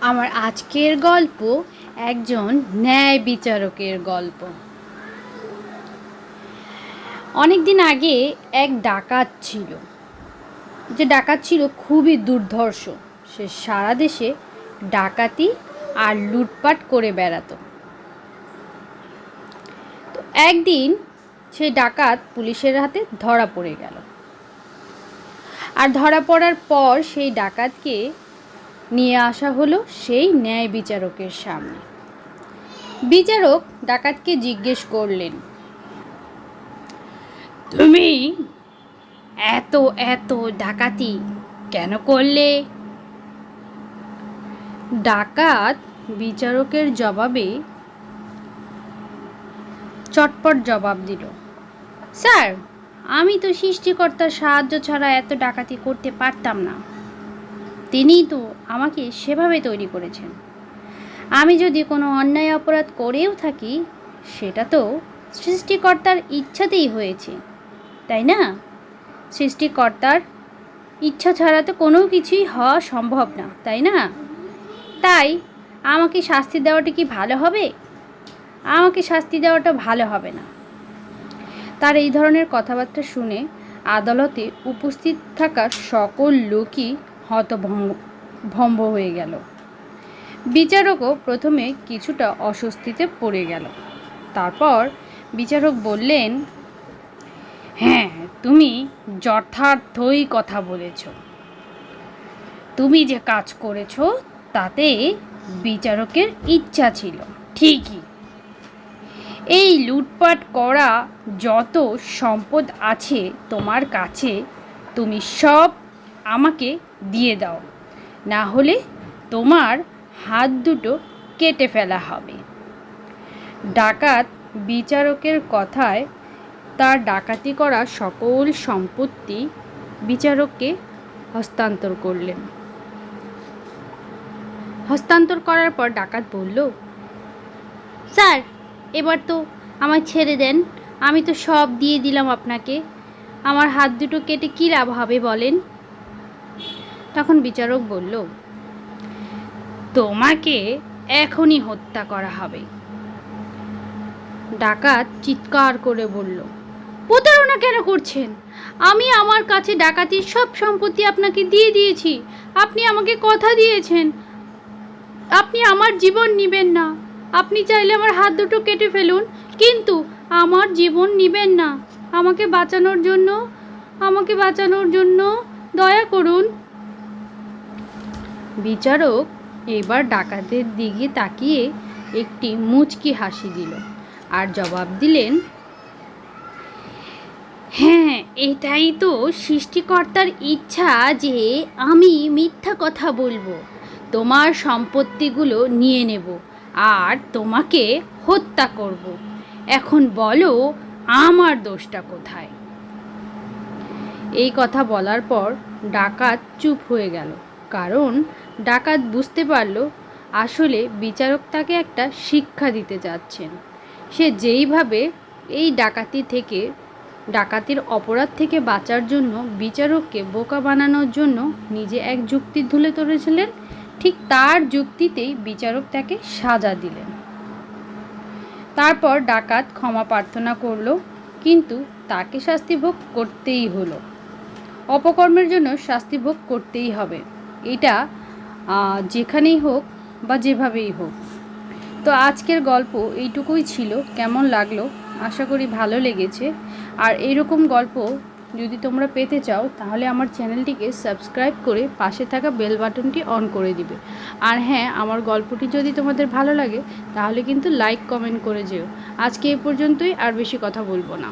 আমার আজকের গল্প একজন ন্যায় বিচারকের গল্প। অনেক দিন আগে এক ডাকাত ছিল। যে ডাকাত ছিল খুবই দুর্ধর্ষ। সে সারা দেশে ডাকাতি আর লুটপাট করে বেড়াতো। তো একদিন সেই ডাকাত পুলিশের হাতে ধরা পড়ে গেল। আর ধরা পড়ার পর সেই ডাকাতকে নিয়ে আসা হলো সেই ন্যায় বিচারকের সামনে। বিচারক ডাকাতকে জিজ্ঞেস করলেন, তুমি এত এত ডাকাতি কেন করলে? ডাকাত বিচারকের জবাবে চটপট জবাব দিল, স্যার, আমি তো সৃষ্টিকর্তার সাহায্য ছাড়া এত ডাকাতি করতে পারতাম না। তিনিই তো আমাকে সেভাবে তৈরি করেছেন। আমি যদি কোনো অন্যায় অপরাধ করেও থাকি, সেটা তো সৃষ্টিকর্তার ইচ্ছাতেই হয়েছে, তাই না? সৃষ্টিকর্তার ইচ্ছা ছাড়া তো কোনো কিছুই হওয়া সম্ভব না, তাই না? তাই আমাকে শাস্তি দেওয়াটা কি ভালো হবে? আমাকে শাস্তি দেওয়াটা ভালো হবে না। তার এই ধরনের কথাবার্তা শুনে আদালতে উপস্থিত থাকা সকল লোকই হতভম্ব, ভম্ব হয়ে গেল। বিচারকও প্রথমে কিছুটা অস্বস্তিতে পড়ে গেল। তারপর বিচারক বললেন হ্যাঁ তুমি যথার্থই কথা বলেছ। তুমি যে কাজ করেছ, তাতে বিচারকের ইচ্ছা ছিল। ঠিকই। এই লুটপাট করা যত সম্পদ আছে তোমার কাছে, তুমি সব আমাকে দিয়ে দাও। না হলে তোমার হাত দুটো কেটে ফেলা হবে। ডাকাত বিচারকের কথায় তার ডাকাতি করা সকল সম্পত্তি বিচারককে হস্তান্তর করলেন। হস্তান্তর করার পর ডাকাত বলল, স্যার, এবার তো আমায় ছেড়ে দেন। আমি তো সব দিয়ে দিলাম আপনাকে। আমার হাত দুটো কেটে কী লাভ হবে বলেন? তখন বিচারক বলল, তোমাকে এখনই হত্যা করা হবে। ডাকাত চিৎকার করে বলল, প্রতারণা কেন করছেন? আমি আমার কাছে ডাকাতির সব সম্পত্তি আপনাকে দিয়ে দিয়েছি। আপনি আমাকে কথা দিয়েছেন। আপনি আমার জীবন নেবেন না। আপনি চাইলে আমার হাত দুটো কেটে ফেলুন, কিন্তু আমার জীবন নেবেন না। আমাকে বাঁচানোর জন্য, আমাকে বাঁচানোর জন্য দয়া করুন। বিচারক এবার ডাকাতের দিকে তাকিয়ে একটি মুচকি হাসি দিল আর জবাব দিলেন হ্যাঁ এটাই তো সৃষ্টিকর্তার ইচ্ছা যে আমি মিথ্যা কথা বলব। তোমার সম্পত্তিগুলো নিয়ে নেব আর তোমাকে হত্যা করব। এখন বলো, আমার দোষটা কোথায়? এই কথা বলার পর ডাকাত চুপ হয়ে গেল। কারণ ডাকাত বুঝতে পারল আসলে বিচারক তাকে একটা শিক্ষা দিতে যাচ্ছেন। সে যেইভাবে এই ডাকাতি থেকে, ডাকাতির অপরাধ থেকে বাঁচার জন্য বিচারককে বোকা বানানোর জন্য নিজে এক যুক্তি ধুলে ধরেছিলেন, ঠিক তার যুক্তিতেই বিচারক তাকে সাজা দিলেন। তারপর ডাকাত ক্ষমা প্রার্থনা করল, কিন্তু তাকে শাস্তি ভোগ করতেই হলো। অপকর্মের জন্য শাস্তি ভোগ করতেই হবে। এটা যেখানেই হোক বা যেভাবেই হোক। তো আজকের গল্প এইটুকুই ছিল, কেমন লাগল? আশা করি ভালো লেগেছে। আর এইরকম গল্প যদি তোমরা পেতে চাও, তাহলে আমার চ্যানেলটিকে সাবস্ক্রাইব করে পাশে থাকা বেল বাটনটি অন করে দিবে। আর হ্যাঁ আমার গল্পটি যদি তোমাদের ভালো লাগে, তাহলে কিন্তু লাইক, কমেন্ট করে যেও। আজকে এই পর্যন্তই, আর বেশি কথা বলব না।